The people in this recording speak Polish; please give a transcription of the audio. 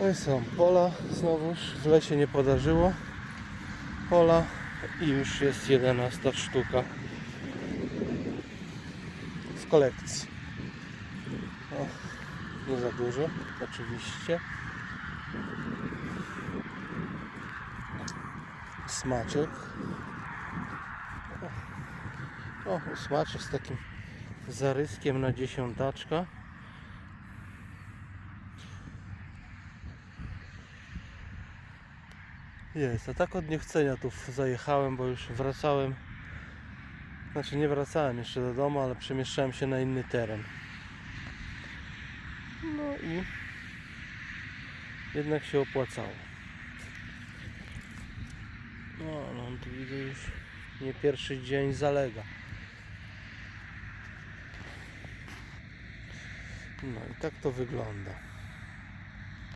No i są pola, znowuż w lesie nie podarzyło. Pola i już jest 11 sztuka w kolekcji. O, nie za dużo, oczywiście. Smaczek. O, smaczek z takim zaryskiem na dziesiątaczka. Jest, a tak od niechcenia tu zajechałem, bo już wracałem. Znaczy nie wracałem jeszcze do domu, ale przemieszczałem się na inny teren. No i jednak się opłacało. No, no tu widzę już nie pierwszy dzień zalega. No i tak to wygląda.